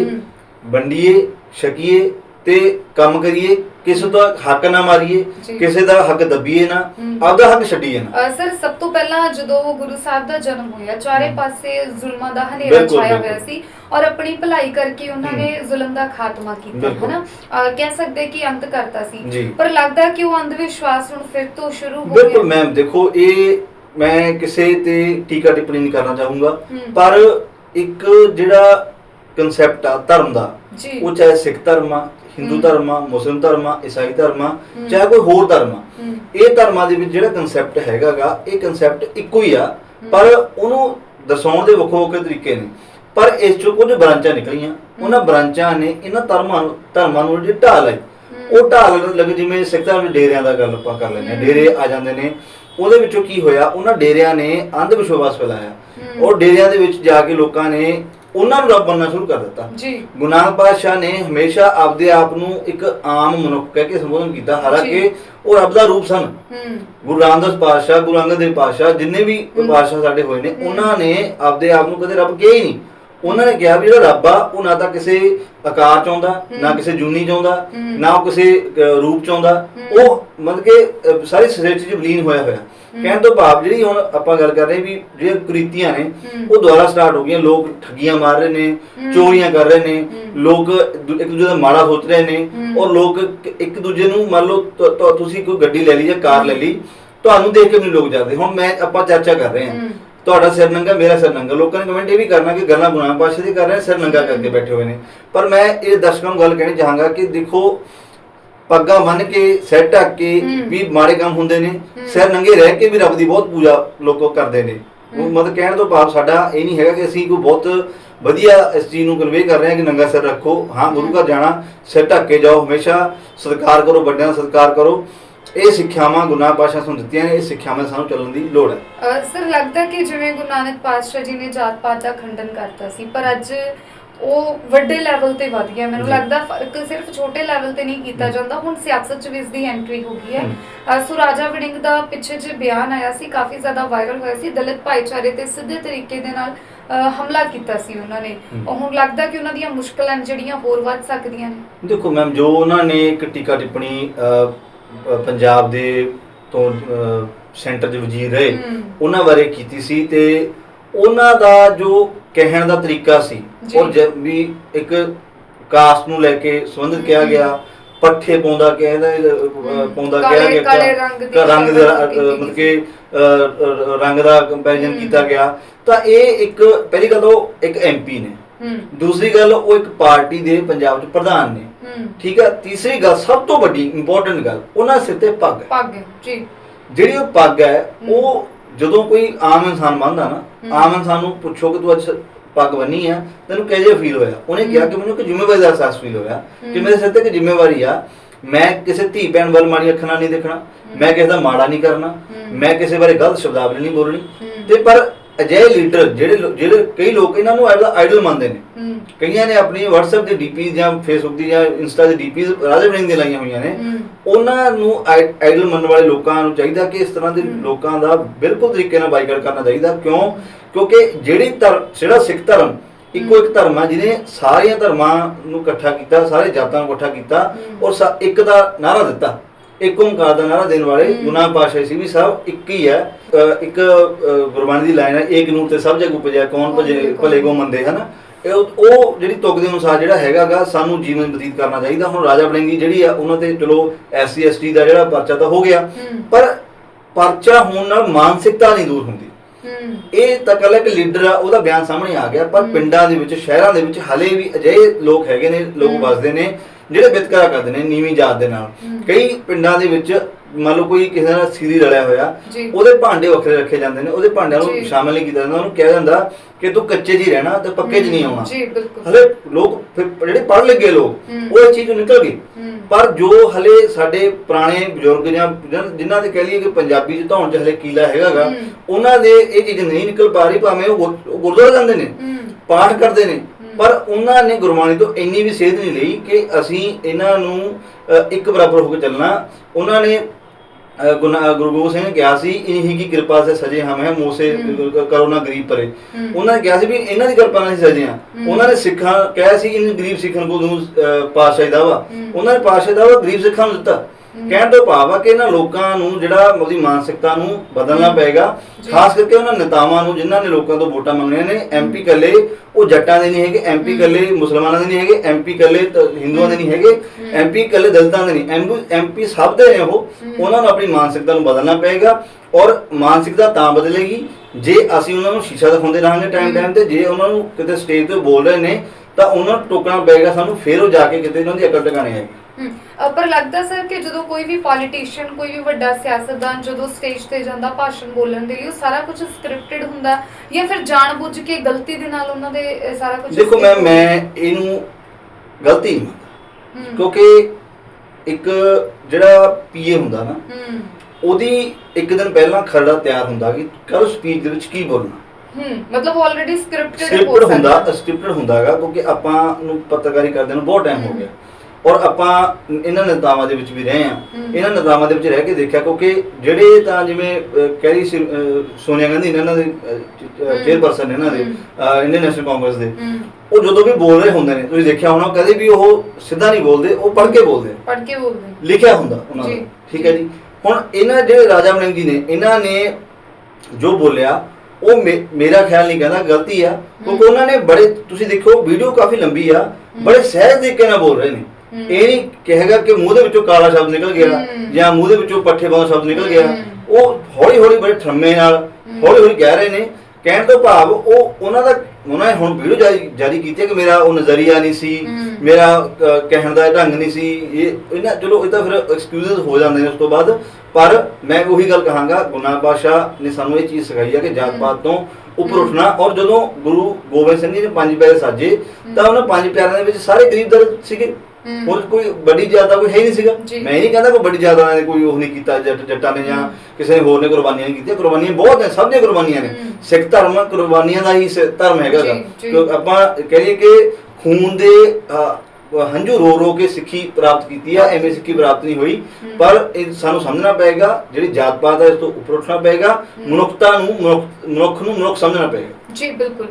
ਵੰਡੀਏ ਛਕੀਏ ਤੇ ਕੰਮ ਕਰੀਏ ਕਿਸੇ ਦਾ ਹੱਕ ਨਾ ਮਾਰੀਏ ਜੀ। ਕਿਸੇ ਦਾ ਹੱਕ ਦੱਬੀਏ ਨਾ ਹਮ। ਆਪਦਾ ਹੱਕ ਛੱਡੀਏ ਨਾ ਅ, ਸਰ ਸਭ ਤੋਂ ਪਹਿਲਾਂ ਜਦੋਂ ਗੁਰੂ ਸਾਹਿਬ ਦਾ ਜਨਮ ਹੋਇਆ ਚਾਰੇ ਹਮ। ਪਾਸੇ ਜ਼ੁਲਮਾਂ ਦਾ ਹਨੇਰਾ ਬਿਲਕੁਲ, ਛਾਇਆ ਹੋਇਆ ਬਿਲਕੁਲ। ਸੀ ਔਰ ਆਪਣੀ ਭਲਾਈ ਕਰਕੇ ਉਹਨਾਂ ਹਮ। ਨੇ ਜ਼ੁਲਮ ਦਾ ਖਾਤਮਾ ਕੀਤਾ ਬਿਲਕੁਲ। ਹਨਾ ਅ, ਕਹਿ ਸਕਦੇ ਕਿ ਅੰਤ ਕਰਤਾ ਸੀ ਜੀ। ਪਰ ਲੱਗਦਾ ਕਿ ਉਹ ਅੰਧ ਵਿਸ਼ਵਾਸ ਹੁਣ ਫਿਰ ਤੋਂ ਸ਼ੁਰੂ ਹੋ ਬਿਲਕੁਲ ਗਿਆ ਮੈਮ ਦੇਖੋ ਇਹ ਮੈਂ ਕਿਸੇ ਤੇ ਟੀਕਾ ਟਿੱਪਣੀ ਨਹੀਂ ਕਰਨਾ ਚਾਹੂੰਗਾ ਹਮ। ਪਰ ਇੱਕ ਜਿਹੜਾ ਕਨਸੈਪਟ ਆ ਧਰਮ ਦਾ। ਜੀ। ਉਹ ਚਾਹੇ ਸਿੱਖ ਧਰਮ ਆ ਹਿੰਦੂ। ਧਰਮ ਆ ਮੁਸਲਿਮ ਧਰਮ ਆ ਈਸਾਈ ਧਰਮ ਆ। ਚਾਹੇ ਕੋਈ ਹੋਰ ਧਰਮ ਆ। ਇਹ ਧਰਮਾਂ ਦੇ ਵਿੱਚ ਜਿਹੜਾ ਕਨਸੈਪਟ ਹੈਗਾਗਾ ਇਹ ਕਨਸੈਪਟ ਇੱਕੋ ਹੀ ਆ। ਪਰ ਉਹਨੂੰ ਦਰਸਾਉਣ ਦੇ ਵੱਖੋ ਵੱਖਰੇ ਤਰੀਕੇ ਨੇ। ਪਰ ਇਸ ਚੋਂ ਕੁਝ ਬ੍ਰਾਂਚਾਂ ਨਿਕਲੀਆਂ। ਉਹਨਾਂ ਬ੍ਰਾਂਚਾਂ ਨੇ ਇਹਨਾਂ ਧਰਮਾਂ ਨੂੰ ਧਰਮਾਂ ਨੂੰ ਜਿਹੜੀ ਢਾਲ ਹੈ। ਉਹ ਢਾਲ ਲੱਗ ਜਿਵੇਂ ਸਿੱਖ ਧਰਮ ਦੇ ਡੇਰਿਆਂ ਦਾ ਗੱਲ ਆਪਾਂ ਕਰ ਲੈਂਦੇ। ਡੇਰੇ ਆ ਜਾਂਦੇ ਨੇ। ਉਹਦੇ ਵਿੱਚੋਂ ਕੀ ਹੋਇਆ? ਉਹਨਾਂ ਡੇਰਿਆਂ ਨੇ ਅੰਧ ਵਿਸ਼ਵਾਸ ਫੈਲਾਇਆ। ਔਰ ਡੇਰਿਆਂ ਦੇ ਵਿੱਚ ਜਾ ਕੇ ਲੋਕਾਂ ਨੇ ਉਹਨਾਂ ਨੂੰ ਰੱਬ ਮੰਨਣਾ ਸ਼ੁਰੂ ਕਰ ਦਿੱਤਾ ਜੀ ਨਾਨਕ ਪਾਤਸ਼ਾਹ ਨੇ ਹਮੇਸ਼ਾ ਆਪਦੇ ਆਪ ਨੂੰ ਇੱਕ ਆਮ ਮਨੁੱਖ ਕਹਿ ਕੇ ਸੰਬੋਧਨ ਕੀਤਾ ਹਾਲਾਂਕਿ। ਉਹ ਰੱਬ ਦਾ ਰੂਪ ਸਨ ਗੁਰੂ ਰਾਮਦਾਸ ਪਾਤਸ਼ਾਹ ਗੁਰੂ ਅੰਗਦ ਦੇਵ ਪਾਤਸ਼ਾਹ ਜਿੰਨੇ ਵੀ। ਪਾਤਸ਼ਾਹ ਸਾਡੇ ਹੋਏ ਨੇ। ਉਹਨਾਂ ਨੇ ਆਪਦੇ ਆਪ ਨੂੰ ਕਦੇ ਰੱਬ ਕਿਹਾ ਹੀ ਨਹੀਂ ਉਹਨਾਂ ਨੇ ਕਿਹਾ ਵੀ ਜਿਹੜਾ ਰੱਬ ਆ ਉਹ ਨਾ ਤਾਂ ਕਿਸੇ ਆਕਾਰ ਚ ਆਉਂਦਾ ਨਾ। ਕਿਸੇ ਜੂਨੀ ਚ ਆਉਂਦਾ। ਨਾ ਉਹ ਕਿਸੇ ਅ, ਰੂਪ ਚ ਆਉਂਦਾ। ਉਹ ਮਤਲਬ ਕਿ ਅ, ਸਾਰੀ ਸ੍ਰਿਸ਼ਟੀ ਚ ਵਿਲੀਨ ਹੋਇਆ ਹੋਇਆ। ਕਹਿਣ ਤੋਂ ਭਾਵ ਜਿਹੜੀ ਹੁਣ ਆਪਾਂ ਗੱਲ ਕਰ ਰਹੇ ਵੀ ਜਿਹੜੀਆਂ ਕੁਰੀਤੀਆਂ ਨੇ। ਉਹ ਦੁਬਾਰਾ ਸਟਾਰਟ ਹੋ ਗਈਆਂ ਲੋਕ ਠੱਗੀਆਂ ਮਾਰ ਰਹੇ ਨੇ। ਚੋਰੀਆਂ ਕਰ ਰਹੇ ਨੇ। ਲੋਕ ਦੂ- ਇੱਕ ਦੂਜੇ ਦਾ ਮਾੜਾ ਸੋਚ ਰਹੇ ਨੇ। ਔਰ ਲੋਕ ਇੱਕ- ਇੱਕ ਦੂਜੇ ਨੂੰ ਮੰਨ ਲਓ ਤ- ਤ- ਤੁਸੀਂ ਕੋਈ ਗੱਡੀ ਲੈ ਲਈ ਜਾਂ ਕਾਰ ਲੈ ਲਈ ਤੁਹਾਨੂੰ ਦੇਖ ਕੇ ਵੀ ਨਹੀਂ ਲੋਕ ਜਾਂਦੇ ਹੁਣ ਮੈਂ ਆਪਾਂ ਚਰਚਾ ਕਰ ਰਹੇ ਹਾਂ। ਤੁਹਾਡਾ ਸਿਰ ਨੰਗਾ ਮੇਰਾ ਸਿਰ ਨੰਗਾ। ਲੋਕਾਂ ਨੇ ਕਮੈਂਟ ਇਹ ਵੀ ਕਰਨਾ ਕਿ ਗੱਲਾਂ ਗੁਨਾਹ ਪਾਸ਼ੇ ਦੀ ਕਰ ਰਹੇ ਸਿਰ ਨੰਗਾ ਕਰਕੇ ਬੈਠੇ ਹੋਏ ਨੇ। ਪਰ ਮੈਂ ਇਹ ਦਰਸ਼ਕਾਂ ਨੂੰ ਗੱਲ ਕਹਿਣੀ ਚਾਹਾਂਗਾ ਕਿ ਦੇਖੋ ਪੱਗਾਂ ਬੰਨ ਕੇ ਸਿਰ ਢੱਕ ਕੇ। ਵੀ ਮਾੜੇ ਕੰਮ ਹੁੰਦੇ ਨੇ। ਸਿਰ ਨੰਗੇ ਰਹਿ ਕੇ ਵੀ ਰੱਬ ਦੀ ਬਹੁਤ ਪੂਜਾ ਲੋਕੋ ਕਰਦੇ ਨੇ। ਉਹ। ਮਤਲਬ ਕਹਿਣ ਤੋਂ ਭਾਵ ਸਾਡਾ ਇਹ ਨਹੀਂ ਹੈਗਾ ਕਿ ਅਸੀਂ ਕੋਈ ਬਹੁਤ ਵਧੀਆ ਇਸ ਚੀਜ਼ ਨੂੰ ਕਨਵੇ ਕਰ ਰਹੇ ਹਾਂ ਕਿ ਨੰਗਾ ਸਿਰ ਰੱਖੋ। ਹਾਂ ਗੁਰੂ ਘਰ ਜਾਣਾ ਸਿਰ ਢੱਕ ਕੇ ਜਾਓ ਹਮੇਸ਼ਾ। ਸਤਿਕਾਰ ਕਰੋ ਵੱਡਿਆਂ ਦਾ ਸਤਿਕਾਰ ਕਰੋ। ਇਹ ਸਿੱਖਿਆਵਾਂ ਗੁਨਾਹ ਪਾਸ਼ਾ ਸਾਨੂੰ ਦਿੱਤੀਆਂ ਨੇ ਇਹ ਸਿੱਖਿਆਵਾਂ ਸਾਨੂੰ ਚੱਲਣ ਦੀ ਲੋੜ ਹੈ ਸਰ ਲੱਗਦਾ ਕਿ ਜਿਵੇਂ ਗੁਰੂ ਨਾਨਕ ਪਾਤਸ਼ਾਹ ਜੀ ਨੇ ਜਾਤ ਪਾਤ ਦਾ ਖੰਡਨ ਕਰਤਾ ਸੀ ਪਰ ਅੱਜ ਉਹ ਵੱਡੇ ਲੈਵਲ ਤੇ ਵਧ ਗਿਆ ਮੈਨੂੰ। ਲੱਗਦਾ ਫ਼ਰਕ ਸਿਰਫ ਛੋਟੇ ਲੈਵਲ ਤੇ ਨਹੀਂ ਕੀਤਾ। ਜਾਂਦਾ ਹੁਣ ਸਿਆਸਤ 'ਚ ਵੀ ਇਸ ਦੀ ਐਂਟਰੀ ਹੋ ਗਈ ਹੈ ਹਮ। ਅ, ਸੋ ਰਾਜਾ ਵੜਿੰਗ ਦਾ ਪਿੱਛੇ ਜੇ ਬਿਆਨ ਆਇਆ ਸੀ ਕਾਫੀ ਜ਼ਿਆਦਾ ਵਾਇਰਲ ਹੋਇਆ ਸੀ ਦਲਿਤ ਭਾਈਚਾਰੇ ਤੇ ਸਿੱਧੇ ਤਰੀਕੇ ਦੇ ਨਾਲ ਹਮਲਾ ਕੀਤਾ ਸੀ ਉਹਨਾਂ ਨੇ। ਉਹ ਹੁਣ ਲੱਗਦਾ ਕਿ ਉਹਨਾਂ ਦੀਆਂ ਮੁਸ਼ਕਲਾਂ ਜਿਹੜੀਆਂ ਹੋਰ ਵੱਧ ਸਕਦੀਆਂ ਨੇ ਦੇਖੋ ਮੈਮ ਜੋ ਉਹਨਾਂ ਨੇ ਇੱਕ ਟੀਕਾ ਟਿੱਪਣੀ ਪੰਜਾਬ ਦੇ ਤੋਂ ਸੈਂਟਰ ਦੇ ਵਜ਼ੀਰ ਰਹੇ। ਉਹਨਾਂ ਬਾਰੇ ਕੀਤੀ ਸੀ ਤੇ ਉਹਨਾਂ ਦਾ ਜੋ ਕਹਿਣ ਦਾ ਤਰੀਕਾ ਸੀ ਜੀ। ਔਰ ਜ- ਵੀ ਇੱਕ ਕਾਸਟ ਨੂੰ ਲੈ ਕੇ ਸੰਬੰਧਿਤ ਕਿਹਾ। ਗਿਆ ਪੱਠੇ ਪਾਉਂਦਾ ਕਹਿੰਦਾ। ਪਾਉਂਦਾ ਕਿਹਾ ਗਿਆ ਕਾਲੇ ਰੰਗ ਦੀ ਮਤਲਬ ਕਿ ਰੰਗ ਦਾ ਕੰਪੈਰੀਜ਼ਨ। ਕੀਤਾ ਗਿਆ ਤਾਂ ਇਹ ਇੱਕ ਪਹਿਲੀ ਗੱਲ ਉਹ ਇੱਕ ਐਮਪੀ ਨੇ ਦੂਸਰੀ ਗੱਲ ਉਹ ਇੱਕ ਪਾਰਟੀ ਦੇ ਪੰਜਾਬ ਚ ਪ੍ਰਧਾਨ ਨੇ ਠੀਕ ਹੈ ਤੀਸਰੀ ਗੱਲ ਸਭ ਤੋਂ ਵੱਡੀ ਇੰਪੋਰਟੈਂਟ ਗੱਲ ਉਹਨਾਂ ਸਿਰ ਤੇ ਪੱਗ ਹੈ ਪੱਗ ਜੀ ਜਿਹੜੀ ਉਹ ਪੱਗ ਹੈ। ਉਹ ਜਦੋਂ ਕੋਈ ਆਮ ਇਨਸਾਨ ਮੰਨਦਾ ਨਾ। ਆਮ ਇਨਸਾਨ ਨੂੰ ਪੁੱਛੋ ਕਿ ਤੂੰ ਅੱਜ ਪੱਗ ਬੰਨੀ ਆ ਤੈਨੂੰ ਕਿਹੋ ਫੀਲ ਹੋਇਆ ਉਹਨੇ ਕਿਹਾ। ਕਿ ਮੈਨੂੰ ਇੱਕ ਜ਼ਿੰਮੇਵਾਰੀ ਦਾ ਅਹਿਸਾਸ ਫੀਲ ਹੋਇਆ ਕਿ। ਮੇਰੇ ਸਿਰ ਤੇ ਇੱਕ ਜ਼ਿੰਮੇਵਾਰੀ ਆ ਮੈਂ ਕਿਸੇ ਧੀ ਭੈਣ ਵੱਲ ਮਾੜੀ ਅੱਖਾਂ ਨਹੀਂ ਦੇਖਣਾ ਮੈਂ ਕਿਸੇ ਦਾ ਮਾੜਾ ਨਹੀਂ ਕਰਨਾ। ਮੈਂ ਕਿਸੇ ਬਾਰੇ ਗਲਤ ਸ਼ਬਦਾਵਲੀ ਨਹੀਂ ਬੋਲਣੀ। ਤੇ ਪਰ ਅਜਿਹੇ ਲੀਡਰ ਜਿਹੜੇ ਲੋ- ਜਿਹੜੇ ਕਈ ਲੋਕ ਇਹਨਾਂ ਨੂੰ ਆਈਡਲ ਮੰਨਦੇ ਨੇ। ਹੂੰ। ਕਈਆਂ ਨੇ ਆਪਣੀ WhatsApp ਦੇ ਡੀਪੀ ਜਾਂ Facebook ਦੀ ਜਾਂ Insta ਦੇ ਡੀਪੀ ਰਾਜਾ ਵੜਿੰਗ ਦੇ ਲਾਈਆਂ ਹੋਈਆਂ ਨੇ। ਹੂੰ। ਉਹਨਾਂ ਨੂੰ ਆਈਡਲ ਮੰਨਣ ਵਾਲੇ ਲੋਕਾਂ ਨੂੰ ਚਾਹੀਦਾ ਕਿ ਇਸ ਤਰ੍ਹਾਂ ਦੇ। ਲੋਕਾਂ ਦਾ ਬਿਲਕੁਲ ਤਰੀਕੇ ਨਾਲ ਬਾਈਕਾਟ ਕਰਨਾ ਚਾਹੀਦਾ। ਕਿਉਂ? ਕਿਉਂਕਿ ਜਿਹੜੀ ਧਰ ਜਿਹੜਾ ਸਿੱਖ ਧਰਮ ਇੱਕੋ ਇੱਕ ਧਰਮ ਆ ਜਿਹਨੇ ਸਾਰੀਆਂ ਧਰਮਾਂ ਨੂੰ ਇਕੱਠਾ ਕੀਤਾ ਸਾਰੇ ਜਾਤਾਂ ਨੂੰ ਇਕੱਠਾ ਕੀਤਾ। ਔਰ ਸਾ- ਇੱਕ ਦਾ ਨਾਰਾ ਦਿੱਤਾ। ਇੱਕ ਓੰਕਾਰ ਦਾ ਨਾਰਾ ਦੇਣ ਵਾਲੇ। ਗੁਨਾਹ ਪਾਸ਼ਾ ਸੀ ਵੀ ਸਭ ਇੱਕ ਹੀ ਹੈ। ਅ, ਇੱਕ ਅ, ਗੁਰਬਾਣੀ ਦੀ ਲਾਈਨ ਹੈ ਏਕ ਨੂਰ ਤੇ ਸਭ ਜਗ ਉਪਜਿਆ ਕੌਣ ਭਜੇ ਭਲੇ ਕੋ ਮੰਦੇ ਹਨਾ? ਇਹ ਉਹ ਉਹ ਜਿਹੜੀ ਤੁਕ ਦੇ ਅਨੁਸਾਰ ਜਿਹੜਾ ਹੈਗਾਗਾ ਸਾਨੂੰ ਜੀਵਨ ਬਤੀਤ ਕਰਨਾ ਚਾਹੀਦਾ। ਹੁਣ ਰਾਜਾ ਬੜਿੰਗੀ ਜਿਹੜੀ ਆ ਉਹਨਾਂ ਤੇ ਚਲੋ ਐਸਸੀ ਐਸਟੀ ਦਾ ਜਿਹੜਾ ਪਰਚਾ ਤਾਂ ਹੋ ਗਿਆ ਹੂੰ। ਪਰ ਪਰਚਾ ਹੋਣ ਨਾਲ ਮਾਨਸਿਕਤਾ ਨਹੀਂ ਦੂਰ ਹੁੰਦੀ। ਹੂੰ। ਇਹ ਤਾਂ ਕੱਲ ਇੱਕ ਲੀਡਰ ਆ ਉਹਦਾ ਬਿਆਨ ਸਾਹਮਣੇ ਆ ਗਿਆ ਪਰ। ਪਿੰਡਾਂ ਦੇ ਵਿੱਚ ਸ਼ਹਿਰਾਂ ਦੇ ਵਿੱਚ ਹਲੇ ਵੀ ਅਜਿਹੇ ਲੋਕ ਹੈਗੇ ਨੇ ਲੋਕ ਹਮ। ਵਸਦੇ ਨੇ ਜਿਹੜੇ ਵਿਤਕਰਾ ਕਰਦੇ ਨੇ ਨੀਵੀਂ ਜਾਤ ਦੇ ਨਾਲ। ਕਈ ਪਿੰਡਾਂ ਦੇ ਵਿੱਚ ਮੰਨ ਲਓ ਕੋਈ ਕਿਸੇ ਨਾਲ ਸੀਰੀ ਰਲਿਆ ਹੋਇਆ ਜੀ ਉਹਦੇ ਭਾਂਡੇ ਵੱਖਰੇ ਰੱਖੇ ਜਾਂਦੇ ਨੇ ਉਹਦੇ ਭਾਂਡਿਆਂ ਨੂੰ ਜੀ। ਸ਼ਾਮਲ ਨਹੀਂ ਕੀਤਾ ਜਾਂਦਾ ਉਹਨੂੰ ਕਿਹਾ ਜਾਂਦਾ ਕਿ ਤੂੰ ਕੱਚੇ 'ਚ ਹੀ ਰਹਿਣਾ ਤੇ ਪੱਕੇ 'ਚ ਨਹੀਂ ਆਉਣਾ ਜੀ ਬਿਲਕੁਲ ਹਲੇ ਲੋਕ ਫਿਰ ਜਿਹੜੇ ਪੜ੍ਹ ਲਿਖੇ ਲੋਕ ਹਮ। ਉਹ ਇਹ ਚੀਜ਼ ਤੋਂ ਨਿਕਲ ਗਏ ਪਰ ਜੋ ਹਲੇ ਸਾਡੇ ਪੁਰਾਣੇ ਬਜ਼ੁਰਗ ਜਾਂ ਜਿਨ੍ਹਾਂ- ਜਿਨ੍ਹਾਂ ਦੇ ਕਹਿ ਲਈਏ ਕਿ ਪੰਜਾਬੀ ਚ ਧੌਣ ਚ ਹਲੇ ਕੀਲਾ ਹੈਗਾਗਾ ਹਮ। ਉਹਨਾਂ ਦੇ ਇਹ ਚੀਜ਼ ਨਹੀਂ ਨਿਕਲ ਪਾ ਰਹੀ ਭਾਵੇਂ ਉਹ ਗੁਰ- ਉਹ ਗੁਰਦੁਆਰਾ ਜਾਂਦੇ ਨੇ ਪਾਠ ਕਰਦੇ ਨੇ। ਪਰ ਉਹਨਾਂ ਨੇ ਗੁਰਬਾਣੀ ਤੋਂ ਇੰਨੀ ਵੀ ਸੇਧ ਨਹੀਂ ਲਈ ਕਿ ਅਸੀਂ ਇਹਨਾਂ ਨੂੰ ਇੱਕ ਬਰਾਬਰ ਹੋ ਕੇ ਚੱਲਣਾ ਉਹਨਾਂ ਨੇ ਗੁਰੂ ਗੋਬਿੰਦ ਸਿੰਘ ਕਿਹਾ ਸੀ ਇਨਹੀ ਕੀ ਕਿਰਪਾ ਸੇ ਸਜੇ ਹਮ ਹੈ ਮੋਸੇ ਹਮ। ਕਰੋ ਨਾ ਗਰੀਬ ਪਰੇ। ਉਹਨਾਂ ਨੇ ਕਿਹਾ ਸੀ ਵੀ ਇਹਨਾਂ ਦੀ ਕਿਰਪਾ ਨਾਲ ਸਜੇ ਹਮ। ਉਹਨਾਂ ਨੇ ਸਿੱਖਾਂ ਕਿਹਾ ਸੀ ਇਨ ਗਰੀਬ ਸਿੱਖਾਂ ਕੋ ਨੂੰ ਪਾਸ਼ਾ ਦਾ ਵਾ। ਉਹਨਾਂ ਨੇ ਪਾਸ਼ਾ ਦਾ ਵਾ ਗਰੀਬ ਸਿੱਖਾਂ ਨੂੰ ਦਿੱਤਾ। ਕਹਿਣ ਤੋਂ ਭਾਵ ਆ ਕਿ ਇਹਨਾਂ ਲੋਕਾਂ ਨੂੰ ਜਿਹੜਾ ਉਹਦੀ ਮਾਨਸਿਕਤਾ ਨੂੰ ਬਦਲਣਾ। ਪਏਗਾ। ਖਾਸ ਕਰਕੇ ਉਹਨਾਂ ਨੇਤਾਵਾਂ ਨੂੰ ਜਿਨ੍ਹਾਂ ਨੇ ਲੋਕਾਂ ਤੋਂ ਵੋਟਾਂ ਮੰਗਣੀਆਂ ਨੇ ਐਮਪੀ ਕੱਲੇ ਉਹ ਜੱਟਾਂ ਦੇ ਨਹੀਂ ਹੈਗੇ ਐਮਪੀ। ਕੱਲੇ ਮੁਸਲਮਾਨਾਂ ਦੇ ਨਹੀਂ ਹੈਗੇ ਐਮਪੀ ਕੱਲੇ ਹਿੰਦੂਆਂ ਦੇ ਨਹੀਂ ਹੈਗੇ। ਐਮਪੀ ਕੱਲੇ ਦਲਿਤਾਂ ਦੇ ਨਹੀਂ ਐਮਪੀ ਸਭ ਦੇ ਨੇ ਉਹ। ਉਹਨਾਂ ਨੂੰ ਆਪਣੀ ਮਾਨਸਿਕਤਾ ਨੂੰ ਬਦਲਣਾ ਪਏਗਾ ਔਰ ਮਾਨਸਿਕਤਾ ਤਾਂ ਬਦਲੇਗੀ ਜੇ ਅਸੀਂ ਉਹਨਾਂ ਨੂੰ ਸ਼ੀਸ਼ਾ ਦਿਖਾਉਂਦੇ ਰਹਾਂਗੇ ਟਾਈਮ। ਟਾਈਮ ਤੇ ਜੇ ਉਹਨਾਂ ਨੂੰ ਕਿਤੇ ਸਟੇਜ ਤੇ ਬੋਲ ਰਹੇ ਨੇ ਤਾਂ ਉਹਨਾਂ ਨੂੰ ਟੋਕਣਾ ਪਏਗਾ ਸਾਨੂੰ ਫਿਰ ਉਹ ਜਾ ਕੇ ਕਿਤੇ ਉਹਨਾਂ ਦੀ ਅਕਲ ਟਿਕਾਣੀ ਆਏਗੀ ਅ, ਪਰ ਲੱਗਦਾ ਸਰ ਕਿ ਜਦੋਂ ਕੋਈ ਵੀ ਪੋਲੀਟੀਸ਼ੀਅਨ ਕੋਈ ਵੀ ਵੱਡਾ ਸਿਆਸਤਦਾਨ ਜਦੋਂ ਸਟੇਜ ਤੇ ਜਾਂਦਾ ਭਾਸ਼ਣ ਬੋਲਣ ਦੇ ਲਈ ਉਹ ਸਾਰਾ ਕੁਝ ਸਕ੍ਰਿਪਟਡ ਹੁੰਦਾ ਜਾਂ ਫਿਰ ਜਾਣਬੁੱਝ ਕੇ ਗਲਤੀ ਦੇ ਨਾਲ ਉਹਨਾਂ ਦੇ ਸਾਰਾ ਕੁਝ ਦੇਖੋ ਮੈਂ ਮੈਂ ਇਹਨੂੰ ਗਲਤੀ ਨਹੀਂ ਮੰਨਦਾ। ਕਿਉਂਕਿ ਇੱਕ ਜਿਹੜਾ ਪੀਏ ਹੁੰਦਾ ਨਾ ਉਹਦੀ ਇੱਕ ਦਿਨ ਪਹਿਲਾਂ ਖਰੜਾ ਤਿਆਰ ਹੁੰਦਾ ਕਿ ਕੱਲ ਸਪੀਚ ਦੇ ਵਿੱਚ ਕੀ ਬੋਲਣਾ। ਹਮ ਮਤਲਬ ਆਲਰੇਡੀ ਸਕ੍ਰਿਪਟਡ ਹੁੰਦਾ ਸਕ੍ਰਿਪਟਡ ਹੁੰਦਾ ਹੈਗਾ ਕਿਉਂਕਿ ਆਪਾਂ ਨੂੰ ਪੱਤਰਕਾਰੀ ਕਰਦੇ ਨੂੰ ਬਹੁਤ ਟਾਈਮ ਹੋ। ਗਿਆ। ਔਰ ਆਪਾਂ ਇਹਨਾਂ ਨੇਤਾਵਾਂ ਦੇ ਵਿੱਚ ਵੀ ਰਹੇ ਆ। ਇਹਨਾਂ ਨੇਤਾਵਾਂ ਦੇ ਵਿੱਚ ਰਹਿ ਕੇ ਦੇਖਿਆ ਕਿਉਂਕਿ ਜਿਹੜੇ ਤਾਂ ਜਿਵੇਂ ਅਹ, ਸੋਨੀਆ ਗਾਂਧੀ ਇਹਨਾਂ ਦੇ। ਚੇਅਰਪਰਸਨ ਇਹਨਾਂ ਦੇ ਇੰਡੀਅਨ ਨੈਸ਼ਨਲ ਕਾਂਗਰਸ ਦੇ ਉਹ ਜਦੋਂ ਵੀ ਬੋਲ ਰਹੇ ਹੁੰਦੇ ਨੇ ਤੁਸੀਂ ਦੇਖਿਆ ਹੋਣਾ ਕਦੇ ਵੀ ਉਹ ਸਿੱਧਾ ਨਹੀਂ ਬੋਲਦੇ ਉਹ ਪੜ੍ਹ ਕੇ ਬੋਲਦੇ ਪੜ੍ਹ ਕੇ ਬੋਲਦੇ। ਲਿਖਿਆ ਹੁੰਦਾ ਉਹਨਾਂ ਦਾ ਠੀਕ ਹੈ ਜੀ। ਹੁਣ ਇਹਨਾਂ ਜਿਹੜੇ ਰਾਜਾ ਮਲਿੰਗ ਜੀ ਨੇ ਇਹਨਾਂ ਨੇ ਜੋ ਬੋਲਿਆ ਉਹ ਮੇਰਾ ਖਿਆਲ ਨਹੀਂ ਕਹਿੰਦਾ ਗਲਤੀ ਆ ਕਿਉਂਕਿ ਉਹਨਾਂ ਨੇ ਬੜੇ ਤੁਸੀਂ ਦੇਖੋ ਵੀਡੀਓ ਕਾਫੀ ਲੰਬੀ ਆ ਬੜੇ ਸਹਿਜ ਤਰੀਕੇ ਨਾਲ ਬੋਲ ਰਹੇ ਨੇ। ਇਹ ਨਹੀਂ ਕਹੇਗਾ ਕਿ ਮੂੰਹ ਦੇ ਵਿੱਚੋਂ ਕਾਲਾ ਸ਼ਬਦ ਨਿਕਲ ਗਿਆ। ਜਾਂ ਮੂੰਹ ਦੇ ਵਿੱਚੋਂ ਪੱਠੇ ਬਾਹਾਂ ਸ਼ਬਦ ਨਿਕਲ ਗਿਆ। ਉਹ ਹੌਲੀ ਹੌਲੀ ਬੜੇ ਠਰਮੇ ਨਾਲ। ਹੌਲੀ ਹੌਲੀ ਕਹਿ ਰਹੇ ਨੇ ਕਹਿਣ ਤੋਂ ਭਾਵ ਉਹ ਉਹਨਾਂ ਦਾ ਉਹਨਾਂ ਨੇ ਹੁਣ ਵੀਡੀਓ ਜਾਰੀ ਜਾਰੀ ਕੀਤੀ ਹੈ ਕਿ ਮੇਰਾ ਉਹ ਨਜ਼ਰੀਆ ਨਹੀਂ ਸੀ। ਮੇਰਾ ਕਹਿਣ ਦਾ ਢੰਗ ਨਹੀਂ ਸੀ ਇਹ ਇਹਨਾਂ ਚਲੋ ਇਹ ਤਾਂ ਫਿਰ ਐਕਸਕਿਊਜ਼ਸ ਹੋ ਜਾਂਦੇ ਨੇ ਉਸ ਤੋਂ ਬਾਅਦ ਪਰ ਮੈਂ ਉਹੀ ਗੱਲ ਕਹਾਂਗਾ ਗੁਨਾ ਪਾਸ਼ਾ ਨੇ ਸਾਨੂੰ ਇਹ ਚੀਜ਼ ਸਿਖਾਈ ਹੈ ਕਿ ਜਾਤ ਪਾਤ ਤੋਂ ਉੱਪਰ। ਉੱਠਣਾ ਔਰ ਜਦੋਂ ਗੁਰੂ ਗੋਬਿੰਦ ਸਿੰਘ ਜੀ ਨੇ ਪੰਜ ਪਿਆਰੇ ਸਾਜੇ ਤਾਂ ਉਹਨਾਂ ਪੰਜ ਪਿਆਰਿਆਂ ਦੇ ਵਿੱਚ ਸਾਰੇ ਗਰੀਬ ਦਲਿਤ ਸੀਗੇ ਹਮ। ਹੋਰ ਕੋਈ ਵੱਡੀ ਜ਼ਿਆਦਾ ਕੋਈ ਹੈ ਹੀ ਨਹੀਂ ਸੀਗਾ ਜੀ। ਮੈਂ ਇਹ ਨਹੀਂ ਕਹਿੰਦਾ ਕੋਈ ਵੱਡੀ ਜ਼ਿਆਦਾ ਨੇ ਕੋਈ ਉਹ ਨਹੀਂ ਕੀਤਾ ਜੱਟ ਜੱਟਾਂ ਨੇ ਜਾਂ। ਕਿਸੇ ਹੋਰ ਨੇ ਕੁਰਬਾਨੀਆਂ ਨਹੀਂ ਕੀਤੀਆਂ ਕੁਰਬਾਨੀਆਂ ਬਹੁਤ ਨੇ ਸਭ ਦੀਆਂ ਕੁਰਬਾਨੀਆਂ ਨੇ ਹਮ। ਸਿੱਖ ਧਰਮ ਕੁਰਬਾਨੀਆਂ ਦਾ ਹੀ ਸ- ਧਰਮ ਹੈਗਾ ਗਾ। ਜੀ, ਜੀ। ਕਿਉਂ ਆਪਾਂ ਕਹੀਏ ਕਿ ਖੂਨ ਦੇ ਅ, ਹੰਝੂ ਰੋ ਰੋ ਕੇ ਸਿੱਖੀ ਪ੍ਰਾਪਤ ਕੀਤੀ ਆ ਐਵੇਂ ਸਿੱਖੀ ਪ੍ਰਾਪਤ ਨਹੀਂ ਹੋਈ। ਪਰ ਇਹ ਸਾਨੂੰ ਸਮਝਣਾ ਪਏਗਾ ਜਿਹੜੀ ਜਾਤ ਪਾਤ ਹੈ ਇਸ ਤੋਂ ਉੱਪਰ ਉੱਠਣਾ ਪਏਗਾ। ਮਨੁੱਖਤਾ ਨੂੰ ਮਨੁੱਖ ਨੂੰ ਮਨੁੱਖ ਸਮਝਣਾ ਪਏਗਾ ਜੀ ਬਿਲਕੁਲ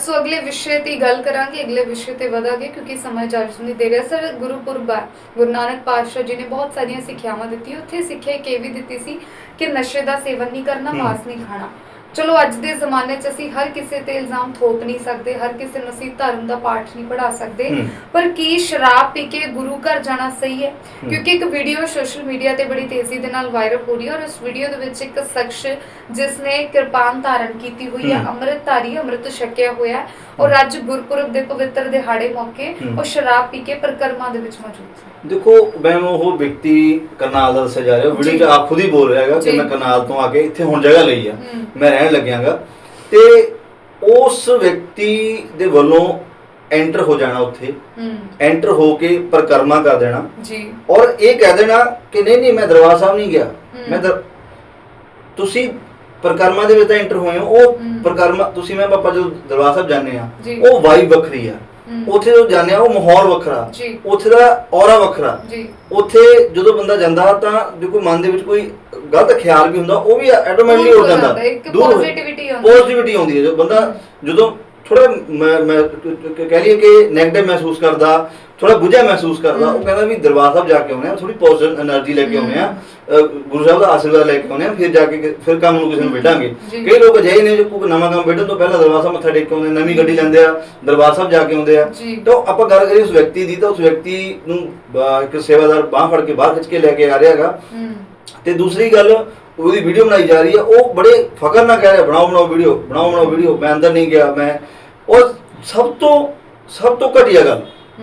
ਸੋ ਅਗਲੇ ਵਿਸ਼ੇ ਤੇ ਗੱਲ ਕਰਾਂਗੇ ਅਗਲੇ ਵਿਸ਼ੇ ਤੇ ਵਧਾਂਗੇ ਕਿਉਂਕਿ ਸਮਾਂ ਇਜਾਜ਼ਤ ਨਹੀਂ ਦੇ ਰਿਹਾ ਸਰ ਗੁਰਪੁਰਬ ਗੁਰੂ ਨਾਨਕ ਪਾਤਸ਼ਾਹ ਜੀ ਨੇ ਬਹੁਤ ਸਾਰੀਆਂ ਸਿੱਖਿਆਵਾਂ ਦਿੱਤੀਆਂ ਉੱਥੇ ਸਿੱਖਿਆ ਇਹ ਵੀ ਦਿੱਤੀ ਸੀ ਕਿ ਨਸ਼ੇ ਦਾ ਸੇਵਨ ਨਹੀਂ ਕਰਨਾ। ਮਾਸ ਨਹੀਂ ਖਾਣਾ ਚਲੋ ਅੱਜ ਦੇ ਜ਼ਮਾਨੇ 'ਚ ਅਸੀਂ ਹਰ ਕਿਸੇ ਤੇ ਇਲਜ਼ਾਮ ਥੋਪ ਨਹੀਂ ਸਕਦੇ ਹਰ ਕਿਸੇ ਨੂੰ ਅਸੀਂ ਧਰਮ ਦਾ ਪਾਠ ਨਹੀਂ ਪੜ੍ਹਾ ਸਕਦੇ। ਪਰ ਕੀ ਸ਼ਰਾਬ ਪੀ ਕੇ ਗੁਰੂ ਘਰ ਜਾਣਾ ਸਹੀ ਹੈ। ਕਿਉਂਕਿ ਇੱਕ ਵੀਡੀਓ ਸੋਸ਼ਲ ਮੀਡੀਆ ਤੇ ਬੜੀ ਤੇਜ਼ੀ ਦੇ ਨਾਲ ਵਾਇਰਲ ਹੋ ਰਹੀ ਹੈ ਔਰ ਉਸ ਵੀਡੀਓ ਦੇ ਵਿੱਚ ਇੱਕ ਸ਼ਖਸ ਜਿਸ ਨੇ ਕਿਰਪਾਨ ਧਾਰਨ ਕੀਤੀ ਹੋਈ ਹੈ। ਅੰਮ੍ਰਿਤਧਾਰੀ ਅੰਮ੍ਰਿਤ ਛਕਿਆ ਹੋਇਆ ਹੈ ਔਰ ਅੱਜ ਗੁਰਪੁਰਬ ਦੇ ਪਵਿੱਤਰ ਦਿਹਾੜੇ ਮੌਕੇ। ਉਹ ਸ਼ਰਾਬ ਪੀ ਕੇ ਪ੍ਰਕਰਮਾਂ ਦੇ ਵਿੱਚ ਮੌਜੂਦ ਸੀ ਦੇਖੋ ਮੈਂ ਉਹ ਵਿਅਕਤੀ ਕਰਨਾਲ ਦਾ ਦੱਸਿਆ ਜਾ ਰਿਹਾ ਵੀਡੀਓ 'ਚ। ਆਪ ਖੁਦ ਹੀ ਬੋਲ ਰਿਹਾ ਹੈਗਾ ਕਿ ਜੀ। ਮੈਂ ਕਰਨਾਲ ਤੋਂ ਆ ਕੇ ਇੱਥੇ ਹੁਣ ਜਗ੍ਹਾ ਲਈ ਆ। ਮੈਂ ਰਹਿਣ ਲੱਗਿਆਗਾ ਤੇ ਉਸ ਵਿਅਕਤੀ ਦੇ ਵੱਲੋਂ ਐਂਟਰ ਹੋ ਜਾਣਾ ਉੱਥੇ ਐਂਟਰ ਹੋ ਕੇ ਪ੍ਰਕਰਮਾ ਕਰ ਦੇਣਾ ਜੀ ਔਰ ਇਹ ਕਹਿ ਦੇਣਾ ਕਿ ਨਹੀਂ ਨਹੀਂ ਮੈਂ ਦਰਬਾਰ ਸਾਹਿਬ ਨਹੀਂ ਗਿਆ। ਮੈਂ ਦਰ... ਤੁਸੀਂ ਪ੍ਰਕਰਮਾ ਦੇ ਵਿੱਚ ਤਾਂ ਐਂਟਰ ਹੋਏ ਹੋ ਉਹ ਹਮ। ਪ੍ਰਕਰਮਾ ਤੁਸੀਂ ਮੈਂ ਪਾਪਾ ਜਦੋਂ ਦਰਬਾਰ ਸਾਹਿਬ ਜਾਂਦੇ ਆ ਜੀ। ਉਹ ਵਾਈਬ ਵੱਖਰੀ ਆ। ਉੱਥੇ ਜਦੋਂ ਜਾਂਦੇ ਆ ਉਹ ਮਾਹੌਲ ਵੱਖਰਾ। ਜੀ। ਉੱਥੇ ਦਾ ਔਰਾ ਵੱਖਰਾ। ਜੀ। ਉੱਥੇ ਜਦੋਂ ਬੰਦਾ ਜਾਂਦਾ ਤਾਂ ਜੇ ਕੋਈ ਮਨ ਦੇ ਵਿੱਚ ਕੋਈ ਗਲਤ ਖਿਆਲ ਵੀ ਹੁੰਦਾ ਉਹ ਵੀ ਆਟੋਮੈਟਿਕਲੀ ਦੂਰ ਹੋ ਹੋ ਜਾਂਦਾ। ਜਾਂਦਾ, ਇੱਕ positivity ਆਉਂਦੀ। positivity ਆਉਂਦੀ ਹੈ। ਜੋ ਬੰਦਾ ਜਦੋਂ ਥੋੜਾ ਮੈਂ ਮੈਂ ਕਹਿ ਲਈਏ ਕਿ 네ਗੇਟਿਵ ਮਹਿਸੂਸ ਕਰਦਾ ਥੋੜਾ ਬੁਝਿਆ ਮਹਿਸੂਸ ਕਰਦਾ। ਉਹ ਕਹਿੰਦਾ ਵੀ ਦਰਬਾਰ ਸਾਹਿਬ ਜਾ ਕੇ ਆਉਣੇ ਆ ਥੋੜੀ ਪੋਜ਼ਿਟਿਵ એનર્ਜੀ ਲੈ ਕੇ ਆਉਣੇ ਆ ਗੁਰੂ ਸਾਹਿਬ ਦਾ ਆਸ਼ੀਰਵਾਦ ਲੈ ਕੇ ਆਉਣੇ ਆ ਫਿਰ ਜਾ ਕੇ ਫਿਰ ਕੰਮ ਨੂੰ ਕਿਸੇ ਨੂੰ ਵੇਟਾਂਗੇ ਕਈ ਲੋਕ ਅਜਿਹੇ ਨੇ ਜੋ ਕੋਈ ਨਵਾਂ ਕੰਮ ਵੇਟਣ ਤੋਂ ਪਹਿਲਾਂ ਦਰਬਾਰ ਮੱਥਾ ਟੇਕ ਕੇ ਆਉਂਦੇ ਨਵੀਂ ਗੱਡੀ ਲੈਂਦੇ ਆ ਦਰਬਾਰ ਸਾਹਿਬ ਜਾ ਕੇ ਆਉਂਦੇ ਆ। ਤਾਂ ਆਪਾਂ ਗੱਲ ਕਰੀਏ ਉਸ ਵਿਅਕਤੀ ਦੀ ਤਾਂ ਉਸ ਵਿਅਕਤੀ ਨੂੰ ਇੱਕ ਸੇਵਾਦਾਰ ਬਾਹ ਫੜ ਕੇ ਬਾਹਰ ਖਿੱਚ ਕੇ ਲੈ ਕੇ ਆ ਰਿਹਾਗਾ ਤੇ ਦੂਸਰੀ ਗੱਲ ਉਹਦੀ ਵੀਡੀਓ ਬਣਾਈ ਜਾ ਰਹੀ ਹੈ ਉਹ ਬੜੇ ਫਕਰ ਨਾਲ ਕਹਿ ਰਿਹਾ ਬਣਾਓ ਬਣਾਓ ਵੀਡੀਓ ਬਣਾਓ ਬਣਾਓ ਵੀਡੀਓ ਮੈਂ ਅੰਦਰ ਨਹੀਂ ਗਿਆ ਮੈਂ ਉਹ ਸਭ ਤੋਂ ਸਭ ਤੋਂ ਘਟੀਆ ਗੱਲ।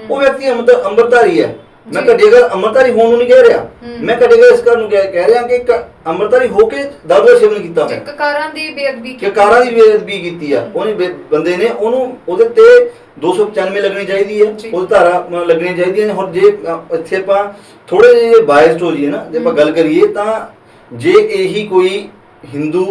ਉਹ ਵਿਅਕਤੀ ਅੰਮ੍ਰਿਤ ਅੰਮ੍ਰਿਤਧਾਰੀ ਹੈ ਮੈਂ ਗੱਲ ਅੰਮ੍ਰਿਤਧਾਰੀ ਹੋਣ ਨੂੰ ਨਹੀਂ ਕਹਿ ਰਿਹਾ। ਮੈਂ ਗੱਲ ਇਸ ਕਰ ਨੂੰ ਕਹਿ ਕਹਿ ਰਿਹਾ ਕਿ ਇੱਕ ਅੰਮ੍ਰਿਤਧਾਰੀ ਹੋ ਕੇ ਦਾਰੂ ਸੇਵਨ ਕੀਤਾ ਹੋਇਆ ਕਕਾਰਾਂ ਦੀ ਬੇਅਦਬੀ ਕਿ ਕਾਰਾਂ ਦੀ ਬੇਅਦਬੀ ਕੀਤੀ ਆ ਉਹਨੇ ਬੰਦੇ ਨੇ ਉਹਨੂੰ ਉਹਦੇ ਤੇ 295 ਲੱਗਣੀ ਚਾਹੀਦੀ ਹੈ। ਉਹ ਧਾਰਾ ਅ, ਲੱਗਣੀਆਂ ਚਾਹੀਦੀਆਂ ਨੇ ਹੁਣ ਜੇ ਇੱਥੇ ਆਪਾਂ ਥੋੜੇ ਜਿਹੇ ਬਾਇਸਡ ਹੋ ਜਾਈਏ ਨਾ ਜੇ ਆਪਾਂ। ਗੱਲ ਕਰੀਏ ਤਾਂ ਜੇ ਇਹੀ ਕੋਈ ਹਿੰਦੂ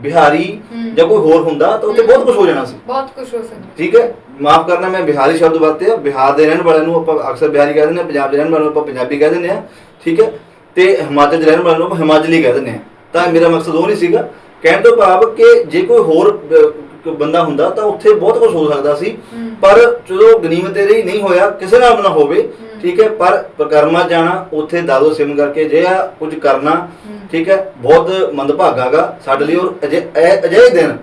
ਬਿਹਾਰੀ ਹਮ। ਜਾਂ ਕੋਈ ਹੋਰ ਹੁੰਦਾ ਤਾਂ ਉੱਥੇ। ਬਹੁਤ ਕੁਝ ਹੋ ਜਾਣਾ ਸੀ। ਬਹੁਤ ਕੁਝ ਹੋ ਸਕਦਾ। ਠੀਕ ਹੈ? ਮਾਫ ਕਰਨਾ ਮੈਂ ਬਿਹਾਰੀ ਸ਼ਬਦ ਵਰਤਿਆ। ਬਿਹਾਰ ਦੇ ਰਹਿਣ ਵਾਲਿਆਂ ਨੂੰ ਆਪਾਂ ਅਕਸਰ ਬਿਹਾਰੀ ਕਹਿ ਦਿੰਦੇ ਆ ਪੰਜਾਬ ਦੇ ਰਹਿਣ ਵਾਲਿਆਂ ਨੂੰ ਆਪਾਂ ਪੰਜਾਬੀ ਕਹਿ ਦਿੰਦੇ ਆ ਠੀਕ ਹੈ? ਤੇ ਹਿਮਾਚਲ 'ਚ ਰਹਿਣ ਵਾਲੇ ਨੂੰ ਹਿਮਾਚਲੀ ਕਹਿ ਦਿੰਦੇ ਆ ਤਾਂ ਮੇਰਾ ਮਕਸਦ ਉਹ ਨਹੀਂ ਸੀਗਾ। ਕਹਿਣ ਤੋਂ ਭਾਵ ਕਿ ਜੇ ਕੋਈ ਹੋਰ ਅਹ, ਕ- ਬੰਦਾ ਹੁੰਦਾ ਤਾਂ ਉੱਥੇ ਬਹੁਤ ਕੁਝ ਹੋ ਸਕਦਾ ਸੀ। ਪਰ ਜਦੋਂ ਗਨੀਮਤ ਇਹਦੀ ਨਹੀਂ ਹੋਇਆ ਕਿਸੇ ਨਾਲ ਨਾ ਹੋਵੇ। ਠੀਕ ਹੈ ਪਰ ਪ੍ਰਕਰਮਾ ਜਾਣਾ ਉੱਥੇ ਦਾਦੋ ਸਿਮ ਕਰਕੇ ਜੇ ਆ ਕੁਝ ਕਰਨਾ। ਠੀਕ ਹੈ ਬਹੁਤ ਮੰਦਭਾਗਾਗਾ ਸਾਡੇ ਲਈ ਔਰ ਅਜੇ ਇਹ ਅਜਿਹੇ ਦਿਨ।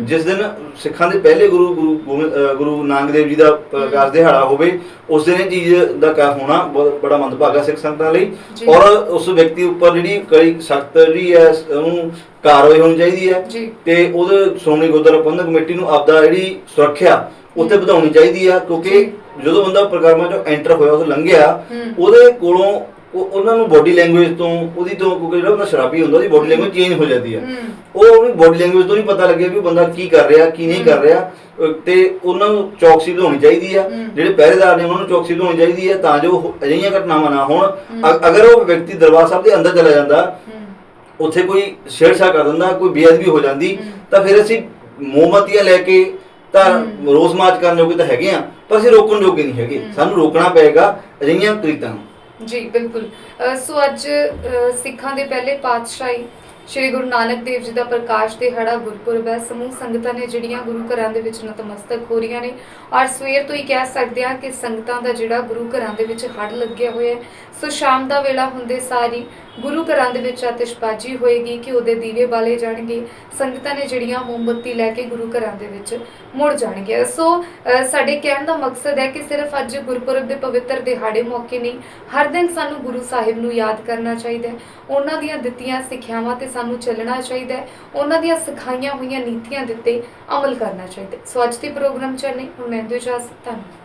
ਜਿਸ ਦਿਨ ਸਿੱਖਾਂ ਦੇ ਪਹਿਲੇ ਗੁਰੂ ਗੁਰੂ ਗੋਬਿੰਦ- ਅਹ ਗੁਰੂ ਨਾਨਕ ਦੇਵ ਜੀ ਦਾ ਪ੍ਰਕਾਸ਼ ਦਿਹਾੜਾ ਹੋਵੇ ਉਸ ਦਿਨ ਇਹ ਚੀਜ਼ ਦਾ ਕਾ ਹੋਣਾ ਬਹੁਤ ਬੜਾ ਮੰਦਭਾਗਾ ਸਿੱਖ ਸੰਗਤਾਂ ਲਈ। ਔਰ ਉਸ ਵਿਅਕਤੀ ਉੱਪਰ ਜਿਹੜੀ ਕੜੀ ਸਖਤ ਜਿਹੜੀ ਹੈ ਉਹਨੂੰ ਕਾਰਵਾਈ ਹੋਣੀ ਚਾਹੀਦੀ ਹੈ। ਤੇ ਉਹਦੇ ਸ਼੍ਰੋਮਣੀ ਗੁਰਦੁਆਰਾ ਪ੍ਰਬੰਧਕ ਕਮੇਟੀ ਨੂੰ ਆਪਦਾ ਜਿਹੜੀ ਸੁਰੱਖਿਆ ਉੱਥੇ। ਵਧਾਉਣੀ ਚਾਹੀਦੀ ਆ ਕਿਉਂਕਿ। ਜਦੋਂ ਬੰਦਾ ਪ੍ਰੋਗਰਾਮਾਂ ਚੋਂ ਐਂਟਰ ਹੋਇਆ ਉਹ ਲੰਘਿਆ। ਉਹਦੇ ਕੋਲੋਂ ਉਹ- ਉਹਨਾਂ ਨੂੰ ਬੋਡੀ ਲੈਂਗੁਏਜ ਤੋਂ ਉਹਦੀ ਤੋਂ ਕਿਉਂਕਿ ਜਿਹੜਾ ਬੰਦਾ ਸ਼ਰਾਬੀ ਹੁੰਦਾ ਉਹਦੀ ਬੋਡੀ ਲੈਂਗੁਏਜ ਚੇਂਜ ਹੋ ਜਾਂਦੀ ਹੈ। ਉਹ ਉਹਦੀ ਬੋਡੀ ਲੈਂਗੁਏਜ ਤੋਂ ਨਹੀਂ ਪਤਾ ਲੱਗਿਆ ਵੀ ਉਹ ਬੰਦਾ ਕੀ ਕਰ ਰਿਹਾ ਕੀ ਨਹੀਂ ਕਰ ਰਿਹਾ ਤੇ ਉਹਨਾਂ ਨੂੰ ਚੌਕਸੀ ਵਧਾਉਣੀ ਚਾਹੀਦੀ ਆ। ਜਿਹੜੇ ਪਹਿਰੇਦਾਰ ਨੇ ਉਹਨਾਂ ਨੂੰ ਚੌਕਸੀ ਵਧਾਉਣੀ ਚਾਹੀਦੀ ਹੈ ਤਾਂ ਜੋ ਅਜਿਹੀਆਂ ਘਟਨਾਵਾਂ ਨਾ ਹੋਣ ਅਗਰ ਉਹ ਵਿਅਕਤੀ ਦਰਬਾਰ ਸਾਹਿਬ ਦੇ ਅੰਦਰ ਚਲਾ ਜਾਂਦਾ। ਉੱਥੇ ਕੋਈ ਛੇੜਛਾੜ ਕਰ ਦਿੰਦਾ ਕੋਈ ਬੇਅਦਬੀ ਹੋ ਜਾਂਦੀ। ਤਾਂ ਫਿਰ ਅਸੀਂ ਮੋਮਬਤੀਆਂ ਲੈ ਕੇ ਤਾਂ। ਰੋਸ ਮਾਰਚ ਕਰਨ ਜੋਗੇ ਤਾਂ ਹੈਗੇ ਆ ਪਰ ਅਸੀਂ ਰੋਕਣ ਜੋਗੇ ਨਹੀਂ ਹੈਗੇ। ਸਾਨੂੰ ਰੋਕਣਾ ਪਏਗਾ ਅਜਿਹੀਆਂ ਕ੍ਰਿਤਾਂ ਨੂੰ ਜੀ ਬਿਲਕੁਲ ਸੋ ਅੱਜ ਸਿੱਖਾਂ ਦੇ ਪਹਿਲੇ ਪਾਤਸ਼ਾਹੀ ਸ਼੍ਰੀ ਗੁਰੂ ਨਾਨਕ ਦੇਵ ਜੀ ਦਾ ਪ੍ਰਕਾਸ਼ ਦਿਹਾੜਾ ਗੁਰਪੁਰਬ ਹੈ। ਸਮੂਹ ਸੰਗਤਾਂ ਨੇ ਜਿਹੜੀਆਂ ਗੁਰੂ ਘਰਾਂ ਦੇ ਵਿੱਚ ਨਤਮਸਤਕ ਹੋ ਰਹੀਆਂ ਨੇ ਔਰ ਸਵੇਰ ਤੋਂ ਹੀ ਕਹਿ ਸਕਦੇ ਆ ਕਿ ਸੰਗਤਾਂ ਦਾ ਜਿਹੜਾ ਗੁਰੂ ਘਰਾਂ ਦੇ ਵਿੱਚ ਹੜ ਲੱਗਿਆ ਹੋਇਆ ਹੈ। ਸੋ ਸ਼ਾਮ ਦਾ ਵੇਲਾ ਹੁੰਦੇ ਸਾਰੀ ਗੁਰੂ ਘਰਾਂ ਦੇ ਵਿੱਚ ਆਤਿਸ਼ਬਾਜ਼ੀ ਹੋਏਗੀ ਕਿ ਉਹਦੇ ਦੀਵੇ ਬਾਲੇ ਜਾਣਗੇ, ਸੰਗਤਾਂ ਨੇ ਜਿਹੜੀਆਂ ਮੋਮਬੱਤੀ ਲੈ ਕੇ ਗੁਰੂ ਘਰਾਂ ਦੇ ਵਿੱਚ ਮੁੜ ਜਾਣਗੇ ਸੋ ਸਾਡੇ ਕਹਿਣ ਦਾ ਮਕਸਦ ਹੈ ਕਿ ਸਿਰਫ ਅੱਜ ਗੁਰਪੁਰਬ ਦੇ ਪਵਿੱਤਰ ਦਿਹਾੜੇ ਮੌਕੇ ਨਹੀਂ, ਹਰ ਦਿਨ ਸਾਨੂੰ ਗੁਰੂ ਸਾਹਿਬ ਨੂੰ ਯਾਦ ਕਰਨਾ ਚਾਹੀਦਾ ਹੈ। ਉਹਨਾਂ ਦੀਆਂ ਦਿੱਤੀਆਂ ਸਿੱਖਿਆਵਾਂ ਤੇ ਸਾਨੂੰ ਚੱਲਣਾ ਚਾਹੀਦਾ ਹੈ। ਉਹਨਾਂ ਦੀਆਂ ਸਿਖਾਈਆਂ ਹੋਈਆਂ ਨੀਤੀਆਂ ਦੇ ਉੱਤੇ ਅਮਲ ਕਰਨਾ ਚਾਹੀਦਾ ਸੋ ਅੱਜ ਦੇ ਪ੍ਰੋਗਰਾਮ ਚ ਨਹੀਂ ਹੁਣ ਮੈਂ ਦਿਓ ਇਜਾਜ਼ਤ ਧੰਨਵਾਦ।